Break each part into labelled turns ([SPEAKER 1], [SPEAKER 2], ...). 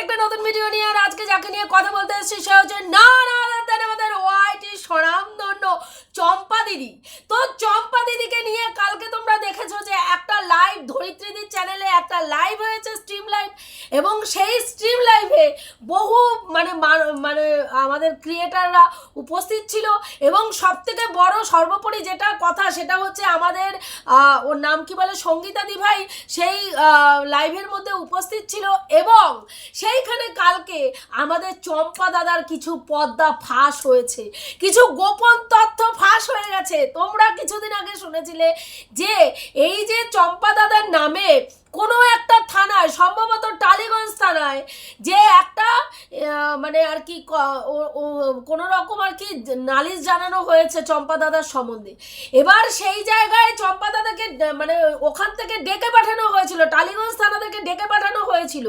[SPEAKER 1] একটা নতুন ভিডিও নিয়ে আর আজকে যাকে নিয়ে কথা বলতে এসেছি, সে হচ্ছে না না আমাদের ওয়াইটি স্বনামধন্য চম্পা দিদি। তো চম্পা দিদিকে নিয়ে কালকে তোমরা দেখেছ যে একটা লাইভ ধরিত্রীদির চ্যানেলে একটা লাইভ হয়েছে স্ট্রিম লাইভ এবং সেই স্ট্রিম লাইভে বহু মানে মানে আমাদের ক্রিয়েটাররা উপস্থিত ছিল এবং সব থেকে বড় সর্বোপরি যেটা কথা সেটা হচ্ছে আমাদের ওর নাম কি বলে সঙ্গীতা দি ভাই, সেই লাইভের মধ্যে উপস্থিত ছিল এবং সেইখানে কালকে আমাদের চম্পা দাদার কিছু পদ্মা ফাঁস হয়েছে। কিছু গোপন তথ্য ফাঁস হয়ে গেছে। তোমরা কিছুদিন আগে শুনেছিলে যে এই যে চম্পা দাদার নামে কোনো একটা থানায়, সম্ভবত টালিগঞ্জ থানায়, যে একটা মানে আর কি কোনো রকম আর কি নালিশ জানানো হয়েছে চম্পা দাদার সম্বন্ধে। এবার সেই জায়গায় চম্পা দাদাকে মানে ওখান থেকে ডেকে পাঠানো হয়েছিল, টালিগঞ্জ থানা থেকে ডেকে পাঠানো হয়েছিল।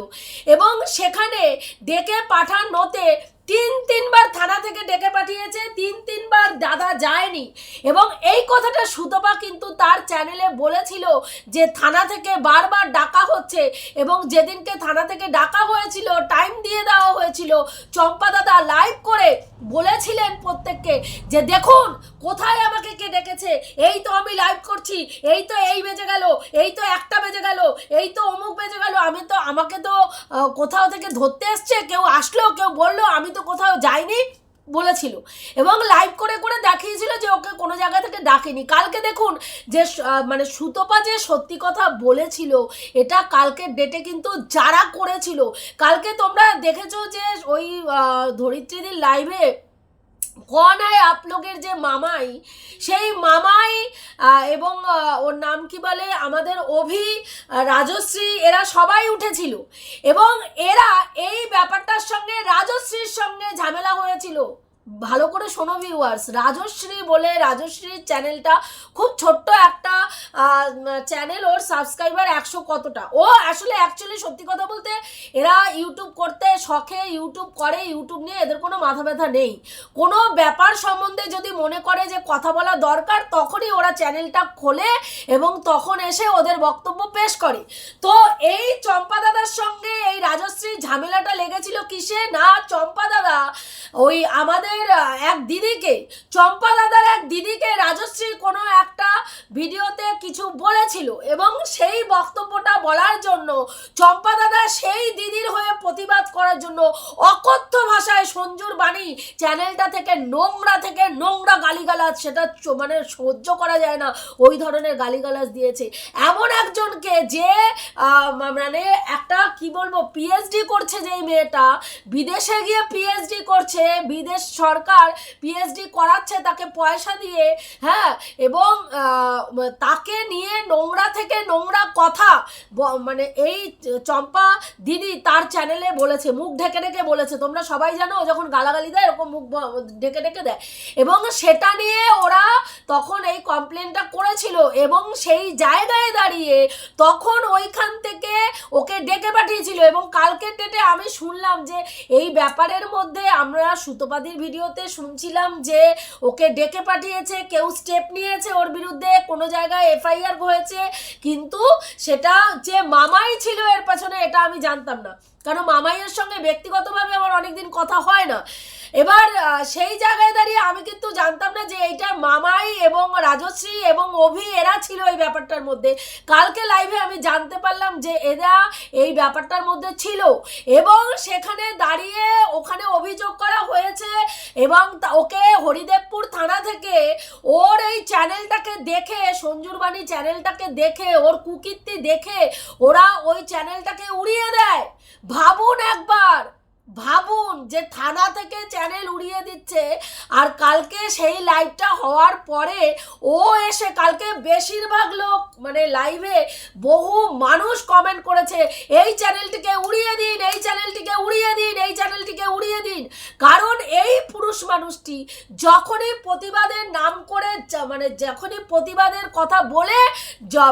[SPEAKER 1] এবং সেখানে ডেকে পাঠানোতে তিন তিনবার থানা থেকে ডেকে পাঠিয়েছে, তিন তিনবার দাদা যায়নি। এবং এই কথাটা সুতপা কিন্তু তার চ্যানেলে বলেছিল যে থানা থেকে বারবার ডাকা হচ্ছে এবং যেদিনকে থানা থেকে ডাকা হয়েছিল টাইম দিয়ে দেওয়া হয়েছিল চম্পা দাদা লাইভ করে বলেছিলেন প্রত্যেককে যে, দেখুন, কোথায় আমাকে কে ডেকেছে? এই তো আমি লাইভ করছি, এই তো এই বেজে গেল, এই তো একটা বেজে গেল, এই তো অমুক বেজে গেল, আমি তো, আমাকে তো কোথাও থেকে ধরতে এসছে, কেউ আসলো, কেউ বলল, আমি তো কোথাও যাইনি। বলেছিল। এবং লাইভ করে করে দেখিয়েছিল যে ওকে কোনো জায়গা থেকে ডাকেনি। কালকে দেখুন যে মানে সুতপা যে সত্যি কথা বলেছিল, এটা কালকের ডেটে কিন্তু যারা করেছিল। কালকে তোমরা দেখেছ যে ওই ধরিত্রীদের লাইভে কন হয় আপলোকের যে মামাই, সেই মামাই এবং ওর নাম কি বলে? আমাদের অভি রাজশ্রী, এরা সবাই উঠেছিল। এবং এরা এই ব্যাপারটার সঙ্গে রাজশ্রীর সঙ্গে ঝামেলা হয়েছিল। ভালো করে শোনো ভিউয়ার্স রাজশ্রী বলে রাজশ্রীর চ্যানেলটা খুব ছোট্ট একটা চ্যানেল ওর সাবস্ক্রাইবার একশো কতটা। ও আসলে অ্যাকচুয়ালি সত্যি কথা বলতে এরা ইউটিউব করতে শখে ইউটিউব করে ইউটিউব নিয়ে এদের কোনো মাথা ব্যথা নেই। কোনো ব্যাপার সম্বন্ধে যদি মনে করে যে কথা বলা দরকার, তখনই ওরা চ্যানেলটা খোলে এবং তখন এসে ওদের বক্তব্য পেশ করে। তো এই চম্পা দাদার সঙ্গে এই রাজশ্রীর ঝামেলাটা লেগেছিল কিসে? না, চম্পা দাদা, ওই আমাদের আহ, এক দিদিকে চম্পা দাদার এক দিদিকে রাজশ্রী কোনো একটা ভিডিওতে কিছু বলেছিল এবং সেই বক্তব্যটা বলার জন্য চম্পা দাদা সেই দিদির হয়ে প্রতিবাদ করার জন্য অকথ্য ভাষায় সঞ্জুর বাণী চ্যানেলটা থেকে নোংরা থেকে নোংরা গালিগালাজ সেটা মানে সহ্য করা যায় না ওই ধরনের গালিগালাজ দিয়েছে। এমন একজনকে যে মানে একটা কি বলব পিএইচডি করছে যেই মেয়েটা বিদেশে গিয়ে পিএইচডি করছে বিদেশ সরকার পিএইচডি করাচ্ছে তাকে পয়সা দিয়ে হ্যাঁ এবং তাকে নিয়ে নোংরা থেকে নোংরা কথা মানে এই চম্পা দিদি তার চ্যানেলে বলেছে, মুখ ঢেকে ঢেকে বলেছে, তোমরা সবাই জানো যখন গালাগালি দেয় এরকম মুখ ঢেকে ঢেকে দেয়, এবং সেটা নিয়ে ওরা তখন এই কমপ্লেনটা করেছিল, এবং সেই জায়গায় দাঁড়িয়ে তখন ওইখান থেকে ওকে ডেকে পাঠিয়েছিল, এবং কালকের ডেটে আমি শুনলাম যে এই ব্যাপারের মধ্যে আমরা সুতোপাদির ভিডিওতে শুনছিলাম যে ওকে ডেকে পাঠিয়েছে, কেউ স্টেপ নিয়েছে ওর বিরুদ্ধে, কোনো জায়গায় এফআইআর হয়েছে, কিন্তু সেটা যে মামাই ছিল এর পেছনে এটা আমি জানতাম না। কারণ মামাইয়ের সঙ্গে ব্যক্তিগতভাবে আমার অনেকদিন কথা হয় না। এবার সেই জায়গায় দাঁড়িয়ে আমি কিন্তু জানতাম না যে এবং রাজশ্রী এবং অভি, এরা ছিল এই ব্যাপারটার মধ্যে। কালকে লাইভে আমি জানতে পারলাম যে এরা এই ব্যাপারটার মধ্যে ছিল এবং সেখানে দাঁড়িয়ে ওখানে অভিযোগ করা হয়েছে এবং ওকে হরিদেবপুর থানা থেকে ওর এই চ্যানেলটাকে দেখে, সঞ্জুর বাণী চ্যানেলটাকে দেখে, ওর কুকীর্তি দেখে ওরা ওই চ্যানেলটাকে উড়িয়ে দেয়। ভাবুন একবার! ভাবুন যে থানা থেকে চ্যানেল উড়িয়ে দিচ্ছে আর কালকে সেই লাইভটা হওয়ার পরে ও এসে কালকে বেশিরভাগ লোক মানে লাইভে বহু মানুষ কমেন্ট করেছে, এই চ্যানেলটিকে উড়িয়ে দিন, এই চ্যানেলটিকে উড়িয়ে দিন, এই চ্যানেলটিকে উড়িয়ে দিন। কারণ এই পুরুষ মানুষটি যখনই প্রতিবাদের নাম করে মানে যখনই প্রতিবাদের কথা বলে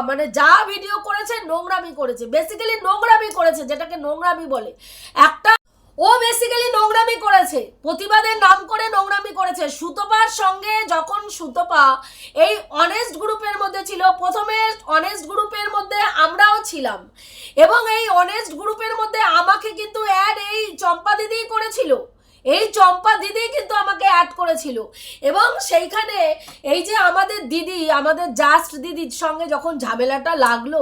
[SPEAKER 1] মানে যা ভিডিও করেছে নোংরামি করেছে। বেসিক্যালি নোংরামি করেছে, যেটাকে নোংরামি বলে। একটা ও বেসিক্যালি নোংরামি করেছে। প্রতিবাদের নাম করে নোংরামি করেছে। সুতপার সঙ্গে যখন সুতপা এই অনেস্ট গ্রুপের মধ্যে ছিল, প্রথমে অনেস্ট গ্রুপের মধ্যে আমরাও ছিলাম। এবং এই অনেস্ট গ্রুপের মধ্যে আমাকে কিন্তু অ্যাড এই চম্পা দিদিই করেছিল। এই চম্পা দিদি কিন্তু আমাকে অ্যাড করেছিল। এবং সেইখানে এই যে আমাদের দিদি, আমাদের জাস্ট দিদির সঙ্গে যখন ঝামেলাটা লাগল,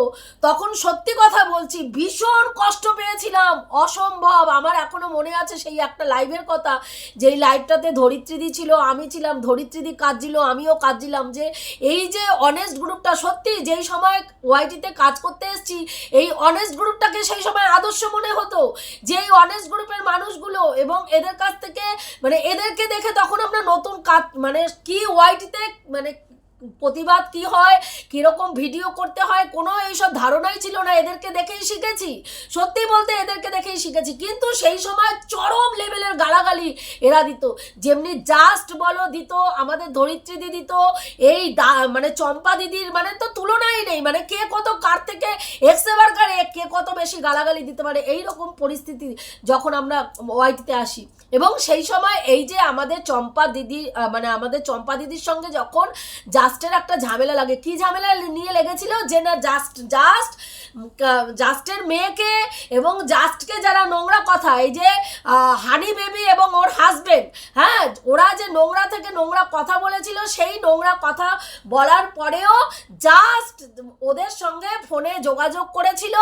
[SPEAKER 1] তখন সত্যি কথা বলছি, ভীষণ কষ্ট পেয়েছিলাম। অসম্ভব। আমার এখনও মনে আছে সেই একটা লাইভের কথা, যেই লাইভটাতে ধরিত্রীদি ছিল, আমি ছিলাম, ধরিত্রীদি কাঁদছিল, আমিও কাঁদছিলাম যে এই যে অনেস্ট গ্রুপটা সত্যি যেই সময় ওয়াইটিতে কাজ করতে এসেছি, এই অনেস্ট গ্রুপটাকে সেই সময় আদর্শ মনে হতো। যে এই অনেস্ট গ্রুপের মানুষগুলো এবং এদের কাছ থেকে মানে এদেরকে দেখে তখন আমরা নতুন কাজ মানে কি ওয়াইটিতে মানে প্রতিবাদ কি হয়, কীরকম ভিডিও করতে হয়, কোনো এইসব ধারণাই ছিল না, এদেরকে দেখেই শিখেছি। সত্যি বলতে এদেরকে দেখেই শিখেছি। কিন্তু সেই সময় চরম লেভেলের গালাগালি এরা দিত। যেমনি জাস্ট বলো দিত, আমাদের ধরিত্রী দিদি দিত, এই মানে চম্পা দিদির মানে তো তুলনাই নেই মানে কে কত কার থেকে এক্সেবার কারে, কে কত বেশি গালাগালি দিতে পারে এই রকম পরিস্থিতি যখন আমরা ওয়াইটিতে আসি। এবং সেই সময় এই যে আমাদের চম্পা দিদি মানে আমাদের চম্পা দিদির সঙ্গে যখন জাস্টের একটা ঝামেলা লাগে, কি ঝামেলা নিয়ে লেগেছিল? যে না, জাস্ট জাস্ট জাস্টের মেয়েকে এবং জাস্টকে যারা নোংরা কথা, এই যে হানি বেবি এবং ওর হাজবেন্ড হ্যাঁ ওরা যে নোংরা থেকে নোংরা কথা বলেছিল, সেই নোংরা কথা বলার পরেও জাস্ট ওদের সঙ্গে ফোনে যোগাযোগ করেছিল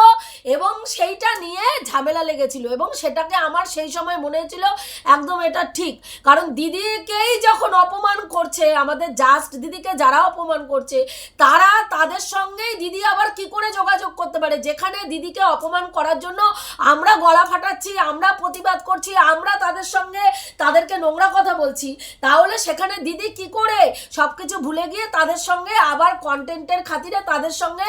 [SPEAKER 1] এবং সেইটা নিয়ে ঝামেলা লেগেছিল এবং সেটাকে আমার সেই সময় মনে হয়েছিল একদম এটা ঠিক। কারণ দিদিকেই যখন অপমান করছে, আমাদের জাস্ট দিদিকে যারা অপমান করছে, তারা তাদের সঙ্গেই দিদি আবার কি করে যোগাযোগ করতে পারে? যেখানে দিদিকে অপমান করার জন্য আমরা গলা ফাটাচ্ছি, আমরা প্রতিবাদ করছি, আমরা তাদের সঙ্গে তাদেরকে নোংরা কথা বলছি, তাহলে সেখানে দিদি কি করে? সব কিছু ভুলে গিয়ে তাদের সঙ্গে আবার কন্টেন্টের খাতিরে তাদের সঙ্গে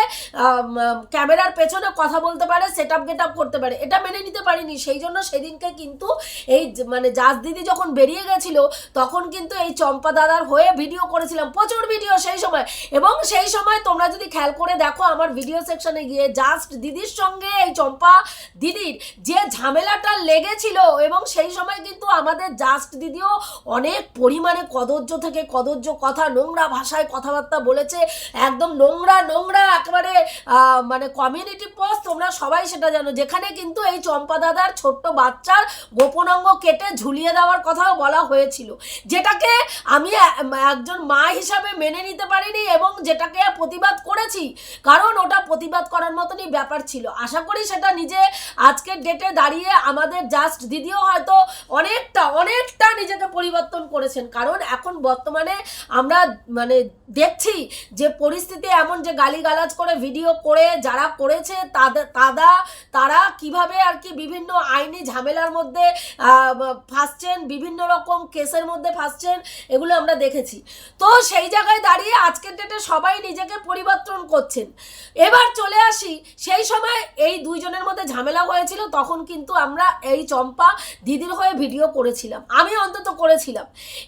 [SPEAKER 1] ক্যামেরার পেছনে কথা বলতে পারে সেট আপ গেট আপ করতে পারে। এটা মেনে নিতে পারিনি, সেই জন্য সেদিনকে কিন্তু এই মানে জাজ দিদি যখন বেরিয়ে গেছিল, তখন কিন্তু এই চম্পা দাদার হয়ে ভিডিও করেছিলাম, প্রচুর ভিডিও সেই সময়। এবং সেই সময় তোমরা যদি খেয়াল করে দেখো, আমার ভিডিও সেকশনে গিয়ে জাস্ট দিদির সঙ্গে এই চম্পা দিদির যে ঝামেলাটা লেগেছিল, এবং সেই সময় কিন্তু আমাদের জাস্ট দিদিও অনেক পরিমাণে কদর্য থেকে কদর্য কথা, নোংরা ভাষায় কথাবার্তা বলেছে, একদম নোংরা নোংরা একেবারে মানে কমিউনিটি পোস্ট তোমরা সবাই সেটা জানো। যেখানে কিন্তু এই চম্পা দাদার ছোট্ট বাচ্চার গোপনাঙ্গ কেটে ঝুলিয়ে দেওয়ার কথাও বলা হয়েছিল। যেটাকে আমি একজন মা হিসাবে মেনে নিতে পারিনি এবং যেটাকে প্রতিবাদ করেছি, কারণ ওটা প্রতিবাদ করার মতনই ব্যাপার ছিল। আশা করি সেটা নিজে আজকের ডেটে দাঁড়িয়ে আমাদের জাস্ট দিদিও হয়তো অনেকটা অনেকটা নিজেকে পরিবর্তন করেছেন। কারণ এখন বর্তমানে আমরা মানে দেখছি যে পরিস্থিতি এমন যে গালিগালাজ করে ভিডিও করে যারা করেছে তাদের তারা তারা কীভাবে আর কি বিভিন্ন আইনি ঝামেলার মধ্যে ফাঁসছেন, বিভিন্ন রকম কেসের মধ্যে ফাঁসছেন, এগুলো আমরা দেখেছি। তো সেই জায়গায় দাঁড়িয়ে আজকের ডেটে সবাই নিজেকে পরিবর্তন করছেন। এবার চলে আসি, সেই সময় এই দুইজনের মধ্যে ঝামেলা হয়েছিল, তখন কিন্তু আমরা এই চম্পা দিদির হয়ে ভিডিও করেছিলাম। আমি অন্তত করেছিলাম।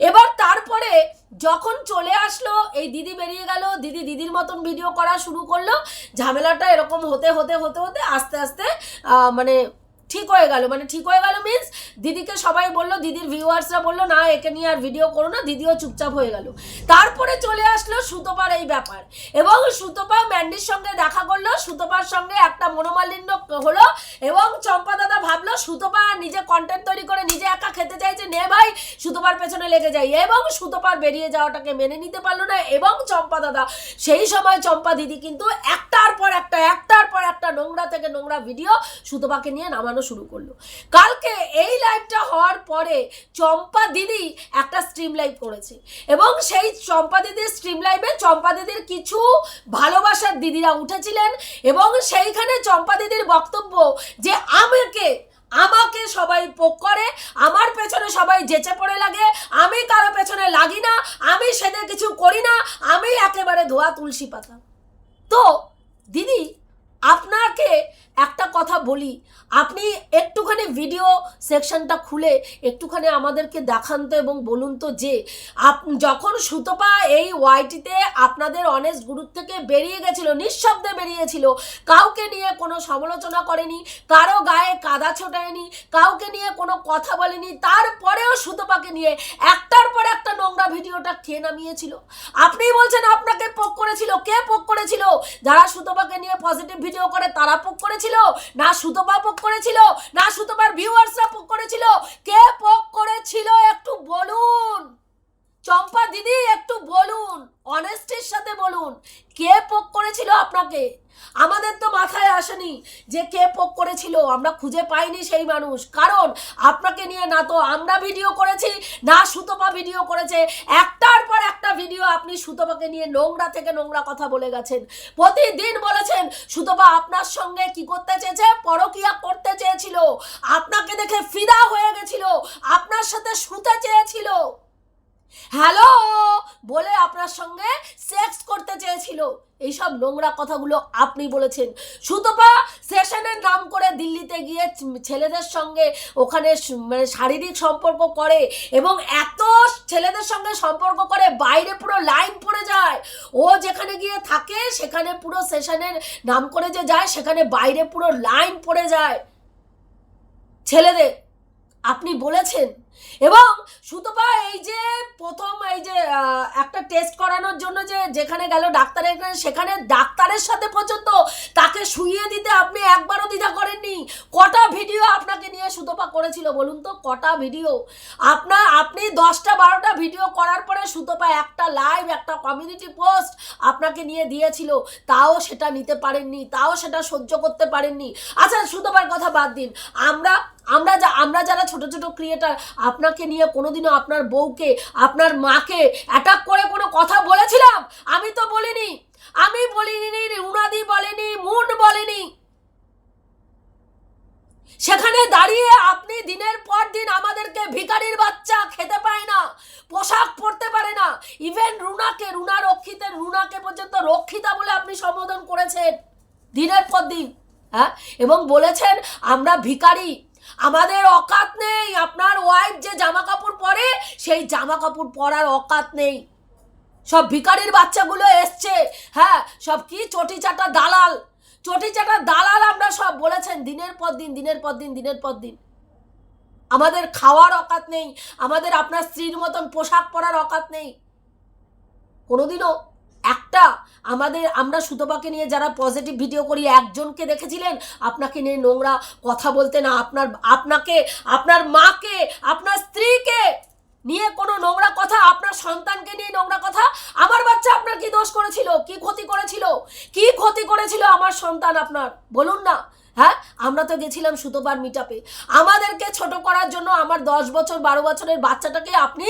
[SPEAKER 1] এবার তারপরে যখন চলে আসলো, এই দিদি বেরিয়ে গেল, দিদি দিদির মতন ভিডিও করা শুরু করল। ঝামেলাটা এরকম হতে হতে হতে হতে আস্তে আস্তে মানে ঠিক হয়ে গেল। মানে ঠিক হয়ে গেল মিন্স দিদিকে সবাই বলল, দিদির ভিউয়ার্সরা বলল, না, একে নিয়ে আর ভিডিও করো না, দিদিও চুপচাপ হয়ে গেল। তারপরে চলে আসলো সুতোপার এই ব্যাপার এবং সুতোপা ম্যান্ডির সঙ্গে দেখা করল, সুতোপার সঙ্গে একটা মনোমালিন্য হলো এবং চম্পা দাদা ভাবলো, সুতোপা নিজে কন্টেন্ট তৈরি করে নিজে একা খেতে চাইছে, নে ভাই, সুতোপার পেছনে লেগে যাই এবং সুতোপার বেরিয়ে যাওয়াটাকে মেনে নিতে পারল না এবং চম্পা দাদা, সেই সময় চম্পা দিদি কিন্তু একটার পর একটা, একটার পর একটা নোংরা থেকে নোংরা ভিডিও সুতোপাকে নিয়ে নামানো শুরু করল। কালকে এই লাইভটা হওয়ার পরে চম্পা দিদি একটা স্ট্রিম লাইভ করেছে এবং সেই চম্পা দিদির স্ট্রিম লাইভে চম্পা দিদির কিছু ভালোবাসার দিদিরা উঠেছিলেন এবং সেইখানে চম্পা দিদির বক্তব্য যে আমাকে আমাকে সবাই পোক করে, আমার পেছনে সবাই যেচে পড়ে লাগে, আমি কারও পেছনে লাগি না, আমি সেদের কিছু করি না, আমি একেবারে ধোয়া তুলসী পাতা। তো দিদি আপনাকে একটা কথা বলি। আপনি একটুখানি ভিডিও সেকশনটা খুলে একটুখানি আমাদেরকে দেখান তো এবং বলুন তো যে, আপ, যখন সুতপা এই ওয়াইটিতে আপনাদের অনেস্ট গ্রুপ থেকে বেরিয়ে গেছিল, নিঃশব্দে বেরিয়েছিল, কাউকে নিয়ে কোনো সমালোচনা করেনি, কারও গায়ে কাদা ছোটায়নি, কাউকে নিয়ে কোনো কথা বলেনি, তারপরেও সুতপাকে নিয়ে একটার পর একটা নোংরা ভিডিওটা কে নামিয়েছিল? আপনি বলছেন আপনাকে পোক করেছিল, কে পোক করেছিল? যারা সুতপাকে নিয়ে পজিটিভ ভিডিও করে তারা পোক করেছিল? না সুতপা পোক করেছিল? না সুতপার ভিউয়ার্সরা পোক করেছিল? কে পোক করেছিল একটু বলুন। চম্পা দিদি, একটু বলুন অনেস্টির সাথে বলুন, কে পোক করেছিল আপনাকে? আমাদের তো মাথায় আসেনি যে কে পোক করেছিল, আমরা খুঁজে পাইনি সেই মানুষ। কারণ আপনাকে নিয়ে না তো আমরা ভিডিও করেছি, না সুতপা ভিডিও করেছে। একটার পর একটা ভিডিও আপনি সুতপাকে নিয়ে নোংরা থেকে নোংরা কথা বলে গেছেন। প্রতিদিন বলেছেন, সুতপা আপনার সঙ্গে কি করতে চেয়েছে? পরকিয়া করতে চেয়েছিল। আপনাকে দেখে ফিদা হয়ে গেছিল। আপনার সাথে শুতে চেয়েছিল। হ্যালো! বলে আপনার সঙ্গে সেক্স করতে চেয়েছিল। এইসব নোংরা কথাগুলো আপনি বলেছেন। সুতপা সেশনের নাম করে দিল্লিতে গিয়ে ছেলেদের সঙ্গে ওখানে মানে শারীরিক সম্পর্ক করে এবং এত ছেলেদের সঙ্গে সম্পর্ক করে বাইরে পুরো লাইন পড়ে যায়। ও যেখানে গিয়ে থাকে, সেখানে পুরো সেশনের নাম করে যে যায়, সেখানে বাইরে পুরো লাইন পড়ে যায়। ছেলেদের, আপনি বলেছেন? এবং সুতপা এই যে প্রথম এই যে একটা টেস্ট করানোর জন্য যে যেখানে গেল ডাক্তারের সেখানে ডাক্তারের সাথে পর্যন্ত তাকে শুইয়ে দিতে আপনি একবারও দ্বিধা করেননি। কটা ভিডিও আপনাকে নিয়ে সুতপা করেছিল বলুন তো? কটা ভিডিও আপনার, আপনি দশটা, বারোটা ভিডিও করার পরে সুতপা একটা লাইভ একটা কমিউনিটি পোস্ট আপনাকে নিয়ে দিয়েছিল। তাও সেটা নিতে পারেননি, তাও সেটা সহ্য করতে পারেননি। আচ্ছা সুতপার কথা বাদ দিন। আমরা আমরা যা, আমরা যারা ছোট ছোট ক্রিয়েটার আপনাকে নিয়ে কোনোদিনও আপনার বউকে, আপনার মাকে অ্যাটাক করে কোনো কথা বলেছিলাম? আমি তো বলিনি। আমি বলিনি রুনাদি বলেনি, মুন বলেনি। সেখানে দাঁড়িয়ে আপনি দিনের পর দিন আমাদেরকে ভিখারির বাচ্চা খেতে পায় না, পোশাক পরতে পারে না। ইভেন রুনাকে, রুনা রক্ষিতের রুনাকে পর্যন্ত রক্ষিতা বলে আপনি সম্বোধন করেছেন দিনের পর দিন হ্যাঁ? এবং বলেছেন, আমরা ভিখারি, আমাদের অকাত নেই আপনার ওয়াইফ যে জামা কাপড় পরে সেই জামা কাপড় পরার অকাত নেই। সব ভিখারির বাচ্চাগুলো এসছে। হ্যাঁ সব কি চটি চাটা দালাল? চটি চাটা দালাল আমরা সব বলেছেন দিনের পর দিন, দিনের পর দিন, দিনের পর দিন। আমাদের খাওয়ার অকাত নেই, আমাদের আপনার স্ত্রীর মতন পোশাক পরার অকাত নেই। কোনোদিনও একটা আমাদের, আমরা সুতপাকে নিয়ে যারা পজিটিভ ভিডিও করি, একজনকে দেখেছিলেন? আপনাকে নিয়ে নোংরা কথা বলতে না আপনার, আপনাকে, আপনার মাকে, আপনার স্ত্রীকে। নিয়ে কোনো নোংরা কথা, আপনার সন্তানকে নিয়ে নোংরা কথা? আমার বাচ্চা আপনার কি দোষ করেছিল? কি ক্ষতি করেছিল? কি ক্ষতি করেছিল আমার সন্তান আপনার? বলুন না। হ্যাঁ? আমরা তো গেছিলাম সুতোপার মিটাপে আমাদেরকে ছোট করার জন্য আমার দশ বছর, বারো বছরের বাচ্চাটাকে আপনি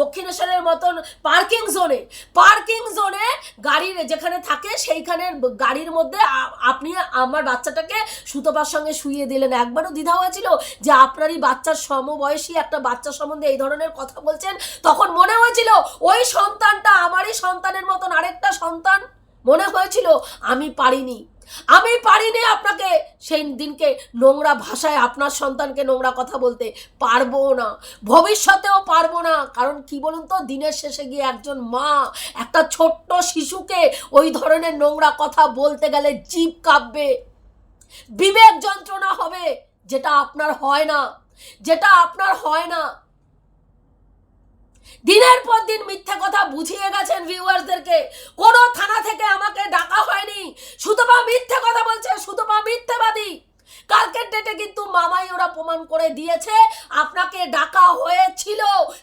[SPEAKER 1] দক্ষিণেশ্বরের মতন পার্কিং জোনে পার্কিং জোনে গাড়ির যেখানে থাকে সেইখানের গাড়ির মধ্যে আপনি আমার বাচ্চাটাকে সুতোপার সঙ্গে শুইয়ে দিলেন। একবারও দ্বিধা হয়েছিল যে আপনারই বাচ্চার সমবয়সী একটা বাচ্চা সম্বন্ধে এই ধরনের কথা বলছেন? তখন মনে হয়েছিল ওই সন্তানটা আমারই সন্তানের মতন আরেকটা সন্তান? মনে হয়েছিল, আমি পারিনি। আমি পারিনি আপনাকে সেই দিনকে নোংরা ভাষায় আপনার সন্তানকে নোংরা কথা বলতে। পারব না। ভবিষ্যতেও পারব না। কারণ কি বলুন তো, দিনের শেষে গিয়ে একজন মা, একটা ছোট্ট শিশুকে ওই ধরনের নোংরা কথা বলতে গেলে জীব কাঁপবে। বিবেক যন্ত্রণা হবে, যেটা আপনার হয় না। যেটা আপনার হয় না। দিনের পর দিন মিথ্যা কথা বুঝিয়ে গেছেন ভিউয়ার্সদেরকে কোনো থানা থেকে আমাকে ডাকা হয়নি। সুতপা মিথ্যে কথা বলছে, সুতপা মিথ্যেবাদী। কালকের ডেটে কিন্তু মামাই ওরা প্রমাণ করে দিয়েছে, আপনাকে ডাকা হয়েছিল,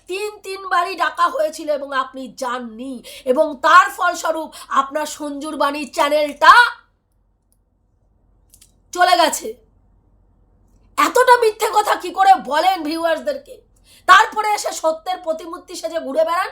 [SPEAKER 1] তিন, তিনবারই ডাকা হয়েছিল এবং আপনি যাননি। এবং তার ফলস্বরূপ আপনার সঞ্জুর বাণীর চ্যানেলটা চলে গেছে। এতটা মিথ্যে কথা কি করে বলেন ভিউয়ার্সদেরকে তারপরে এসে সত্যের প্রতিমূর্তি সেজে ঘুরে বেড়ান।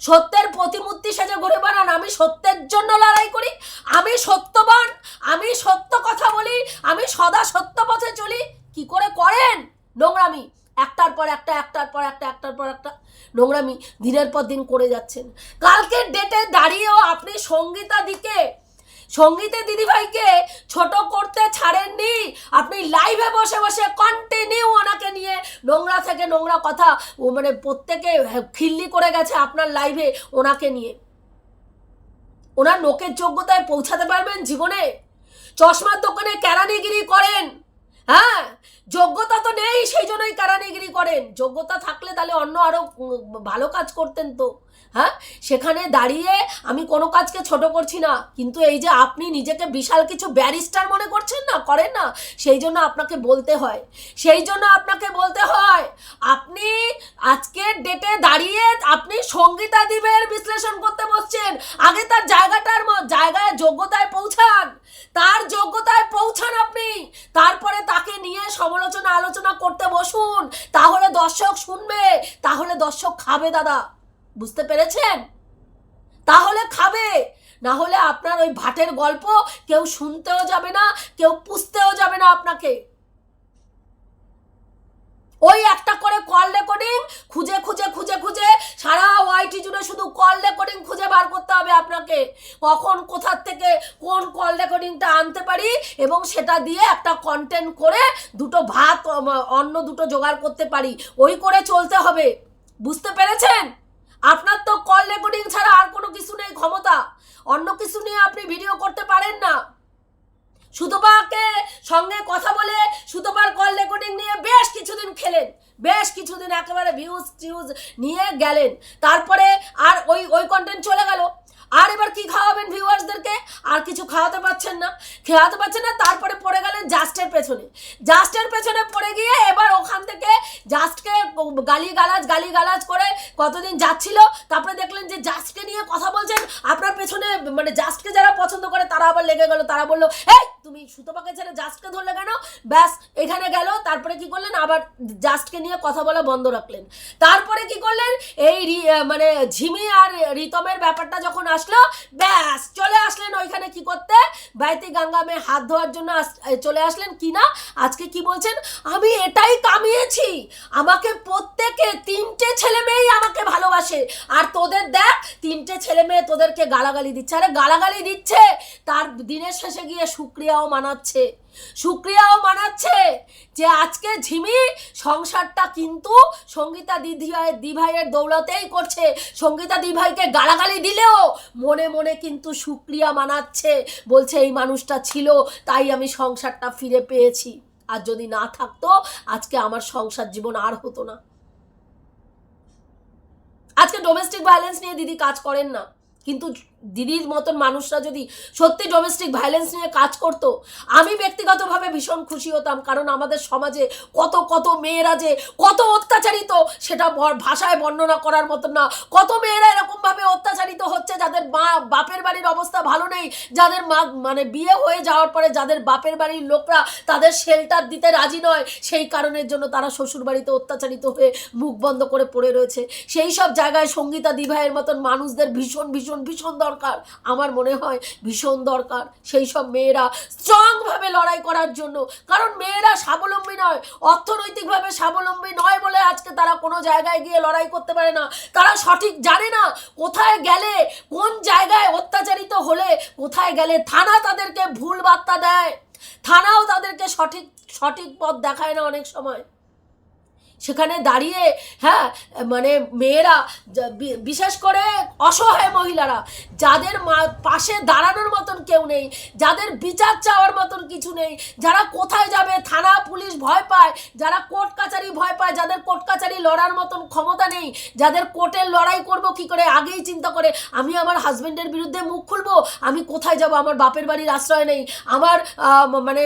[SPEAKER 1] সত্যের প্রতিমূর্তি সেজে ঘুরে বেড়ান, আমি সত্যের জন্য লড়াই করি, আমি সত্যবান, আমি সত্য কথা বলি, আমি সদা সত্য পথে চলি। কি করে করেন? নোংরামি। একটার পর একটা, একটার পর একটা, একটার পর একটা। নোংরামি দিনের পর দিন করে যাচ্ছেন। কালকের ডেটে দাঁড়িয়েও আপনি সঙ্গীতা দিকে সঙ্গীতে দিদিভাইকে ছোট করতে ছাড়েননি। আপনি লাইভে বসে বসে কন্টিনিউ ওনাকে নিয়ে নোংরা থেকে নোংরা কথা মানে প্রত্যেকে খিল্লি করে গেছে আপনার লাইভে ওনাকে নিয়ে। ওনার লোকের যোগ্যতায় পৌঁছাতে পারবেন জীবনে? চশমার দোকানে কেরানিগিরি করেন হ্যাঁ? যোগ্যতা তো নেই সেই জন্যই কারানিগিরি করেন। যোগ্যতা থাকলে তাহলে অন্য আরও উম, ভালো কাজ করতেন তো। হ্যাঁ? সেখানে দাঁড়িয়ে আমি কোনো কাজকে ছোট করছি না। কিন্তু এই যে আপনি নিজেকে বিশাল কিছু ব্যারিস্টার মনে করছেন না করেন না সেই জন্য আপনাকে বলতে হয়। সেই জন্য আপনাকে বলতে হয় আপনি আজকের ডেটে দাঁড়িয়ে আপনি সঙ্গীতা দ্বীপের বিশ্লেষণ করতে বসছেন। আগে তার জায়গাটার জায়গায় যোগ্যতায় পৌঁছান। তার যোগ্যতায় পৌঁছান আপনি। তারপরে তাকে নিয়ে সমালোচনা আলোচনা করতে বসুন। তাহলে দর্শক শুনবে। তাহলে দর্শক খাবে, দাদা। বুঝতে পেরেছেন? তাহলে খাবে। না হলে আপনার ওই ভাটের গল্প কেউ শুনতেও যাবে না, কেউ পুষতেও যাবে না আপনাকে। ওই একটা করে কল রেকর্ডিং খুঁজে খুঁজে খুঁজে খুঁজে সারা ওয়াইটি জুড়ে শুধু কল রেকর্ডিং খুঁজে বার করতে হবে আপনাকে। কখন, কোথার থেকে কোন কল রেকর্ডিংটা আনতে পারি এবং সেটা দিয়ে একটা কন্টেন্ট করে দুটো ভাত অন্য দুটো জোগাড় করতে পারি। ওই করে চলতে হবে। বুঝতে পেরেছেন? আপনার তো কল রেকর্ডিং ছাড়া আর কোনো কিছু নেই ক্ষমতা। অন্য কিছু নিয়ে আপনি ভিডিও করতে পারেন না। সুতপাকে সঙ্গে কথা বলে সুতপার কল রেকর্ডিং নিয়ে বেশ কিছুদিন খেলেন। বেশ কিছুদিন একেবারে ভিউজ টিউজ নিয়ে গেলেন। তারপরে আর ওই ওই কন্টেন্ট চলে গেল। আর এবার কি খাওয়াবেন ভিউয়ার্সদেরকে? আর কিছু খাওয়াতে পারছেন না। খাওয়াতে পারছেন না, তারপরে পড়ে গেলেন জাস্টের পেছনে। জাস্টের পেছনে পড়ে গিয়ে এবার ওখান থেকে জাস্টকে গালি গালাজ গালি গালাজ করে কতদিন যাচ্ছিল, তারপরে দেখলেন যে জাস্টকে নিয়ে কথা বলছেন। আপনার পেছনে মানে জাস্টকে যারা পছন্দ করে, তারা আবার লেগে গেল, তারা বলল, এই, তুমি সুতোপাকে ছেড়ে জাস্টকে ধরলে কেন? ব্যাস, এখানে গেল, তারপরে কি করলেন? আবার জাস্টকে নিয়ে কথা বলা বন্ধ রাখলেন। তারপরে কি করলেন? এই মানে ঝিমি আর রিতমের ব্যাপারটা যখন আসলো, ব্যাস, চলে আসলেন ওইখানে কি করতে? বাইতে গাঙ্গামে হাত ধোয়ার জন্য চলে আসলেন। কি না? আজকে কি বলছেন? আমি এটাই কামিয়েছি। আমাকে ছেলে মেয়েই আমাকে ভালোবাসে। আর তোদের দেখ, তিনটে ছেলে মেয়ে তোদেরকে গালাগালি দিচ্ছে। আরে গালাগালি দিচ্ছে, তার দিনের শেষে গিয়ে শুক্রিয়াও মানাচ্ছে। শুক্রিয়াও মানাচ্ছে যে আজকে ঝিমি সংসারটা কিন্তু সঙ্গীতা দিদি দিভাইয়ের দৌলতেই করছে। সঙ্গীতা দিভাইকে গালাগালি দিলেও মনে মনে কিন্তু শুক্রিয়া মানাচ্ছে। বলছে, এই মানুষটা ছিল, তাই আমি সংসারটা ফিরে পেয়েছি। আর যদি না থাকতো, আজকে আমার সংসার জীবন আর হতো না। আজকে ডোমেস্টিক ভায়োলেন্স নিয়ে দিদি কাজ করেন না কিন্তু দিদির মতন মানুষরা যদি সত্যি ডোমেস্টিক ভায়োলেন্স নিয়ে কাজ করতো, আমি ব্যক্তিগতভাবে ভীষণ খুশি হতাম, কারণ আমাদের সমাজে কত কত মেয়েরা যে কত অত্যাচারিত সেটা ভাষায় বর্ণনা করার মতন না। কত মেয়েরা এরকমভাবে অত্যাচারিত হচ্ছে যাদের মা, বাপের বাড়ির অবস্থা ভালো নেই, যাদের মা মানে বিয়ে হয়ে যাওয়ার পরে যাদের বাপের বাড়ির লোকরা তাদের শেল্টার দিতে রাজি নয়, সেই কারণের জন্য তারা শ্বশুর বাড়িতে অত্যাচারিত হয়ে মুখ বন্ধ করে পড়ে রয়েছে। সেই সব জায়গায় সঙ্গীতা দিভাইয়ের মতন মানুষদের ভীষণ ভীষণ ভীষণ দরকার। আমার মনে হয় ভীষণ দরকার সেই সব মেয়েরা স্ট্রংভাবে লড়াই করার জন্য। কারণ মেয়েরা স্বাবলম্বী নয়, অর্থনৈতিকভাবে স্বাবলম্বী নয় বলে আজকে তারা কোনো জায়গায় গিয়ে লড়াই করতে পারে না। তারা সঠিক জানে না কোথায় গেলে, কোন জায়গায় অত্যাচারিত হলে, কোথায় গেলে থানা তাদেরকে ভুল বার্তা দেয়। থানাও তাদেরকে সঠিক সঠিক পথ দেখায় না অনেক সময়। সেখানে দাঁড়িয়ে হ্যাঁ মানে মেয়েরা বিশেষ করে অসহায় মহিলারা, যাদের পাশে দাঁড়ানোর মতন কেউ নেই, যাদের বিচার চাওয়ার মতন কিছু নেই, যারা কোথায় যাবে, থানা, পুলিশ ভয় পায়, যারা কোর্ট কাচারি ভয় পায়, যাদের কোর্ট কাচারি লড়ার মতন ক্ষমতা নেই, যাদের কোর্টের লড়াই করব কি করে, আগেই চিন্তা করে, আমি আমার হাজব্যান্ডের বিরুদ্ধে মুখ খুলবো, আমি কোথায় যাব, আমার বাপের বাড়ির আশ্রয় নেই, আমার মানে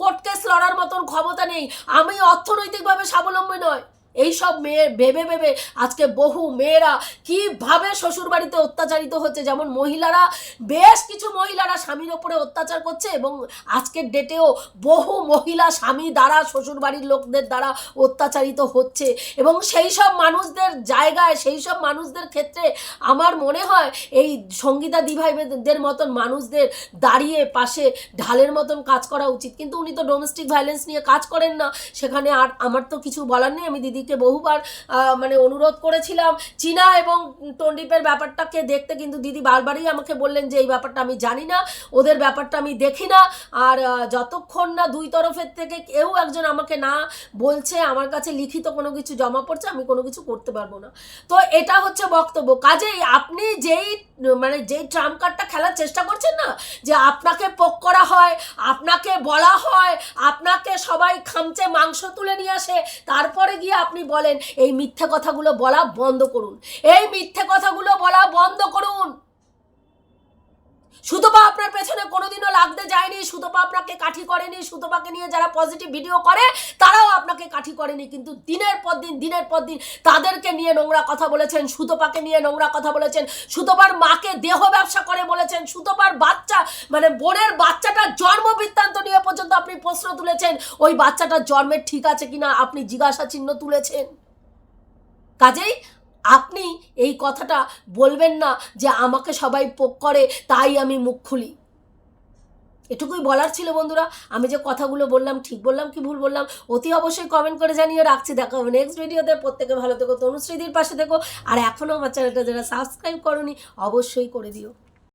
[SPEAKER 1] কোর্ট কেস লড়ার মতন ক্ষমতা নেই, আমি অর্থনৈতিকভাবে স্বাবলম্বী নয় এইসব মেয়ে ভেবে ভেবে আজকে বহু মেয়েরা কীভাবে শ্বশুর বাড়িতে অত্যাচারিত হচ্ছে? যেমন মহিলারা, বেশ কিছু মহিলারা স্বামীর ওপরে অত্যাচার করছে এবং আজকের ডেটেও বহু মহিলা স্বামী দ্বারা শ্বশুর বাড়ির লোকদের দ্বারা অত্যাচারিত হচ্ছে। এবং সেই সব মানুষদের জায়গায় সেই সব মানুষদের ক্ষেত্রে আমার মনে হয় এই সঙ্গীতা দিভাইদের মতন মানুষদের দাঁড়িয়ে পাশে ঢালের মতন কাজ করা উচিত। কিন্তু উনি তো ডোমেস্টিক ভায়োলেন্স নিয়ে কাজ করেন না। সেখানে আর আমার তো কিছু বলার নেই। আমি দিদিকে বহুবার মানে অনুরোধ করেছিলাম। চীনা এবং টন্ডিপের ব্যাপারটাকে দেখতে কিন্তু দিদি বারবারই আমাকে বললেন যে, এই ব্যাপারটা আমি জানি না, ওদের ব্যাপারটা আমি দেখি না। আর যতক্ষণ না দুই তরফের থেকে কেউ একজন আমাকে না বলছে, আমার কাছে লিখিত কোনো কিছু জমা পড়ছে, আমি কোনো কিছু করতে পারব না। তো এটা হচ্ছে বক্তব্য। কাজেই আপনি যেই মানে যেই ট্রাম্প কার্ডটা খেলার চেষ্টা করছেন না, যে আপনাকে পোক করা হয়, আপনাকে বলা হয়, আপনাকে সবাই খামচে মাংস তুলে নিয়ে আসে, তারপরে গিয়ে আপনি আপনি বলেন এই মিথ্যে কথাগুলো বলা বন্ধ করুন। এই মিথ্যে কথাগুলো বলা বন্ধ করুন। সুতপা আপনার পেছনে কোনোদিনও লাগতে যায়নি, সুতপা আপনাকে কাঠি করেনি, সুতপাকে নিয়ে যারা পজিটিভ ভিডিও করে, তারাও আপনাকে কাঠি করেনি। কিন্তু দিনের পর দিন, দিনের পর দিন তাদেরকে নিয়ে নোংরা কথা বলেছেন, সুতপাকে নিয়ে নোংরা কথা বলেছেন, সুতপার মাকে দেহ ব্যবসা করে বলেছেন, সুতপার বাচ্চা মানে বোনের বাচ্চাটার জন্ম বৃত্তান্ত নিয়ে পর্যন্ত আপনি প্রশ্ন তুলেছেন, ওই বাচ্চাটার জন্মের ঠিক আছে কিনা, আপনি জিজ্ঞাসা চিহ্ন তুলেছেন। কাজেই আপনি এই কথাটা বলবেন না যে আমাকে সবাই পোক করে, তাই আমি মুখ খুলি। এটুকুই বলার ছিল বন্ধুরা। আমি যে কথাগুলো বললাম, ঠিক বললাম কি ভুল বললাম, অতি অবশ্যই কমেন্ট করে জানিয়ে রাখছি। দেখা নেক্সট ভিডিওতে প্রত্যেকে ভালো থেকো, তনুশ্রীদির পাশে থেকো। আর এখনও আমার চ্যানেলটা যারা সাবস্ক্রাইব করনি, অবশ্যই করে দিও।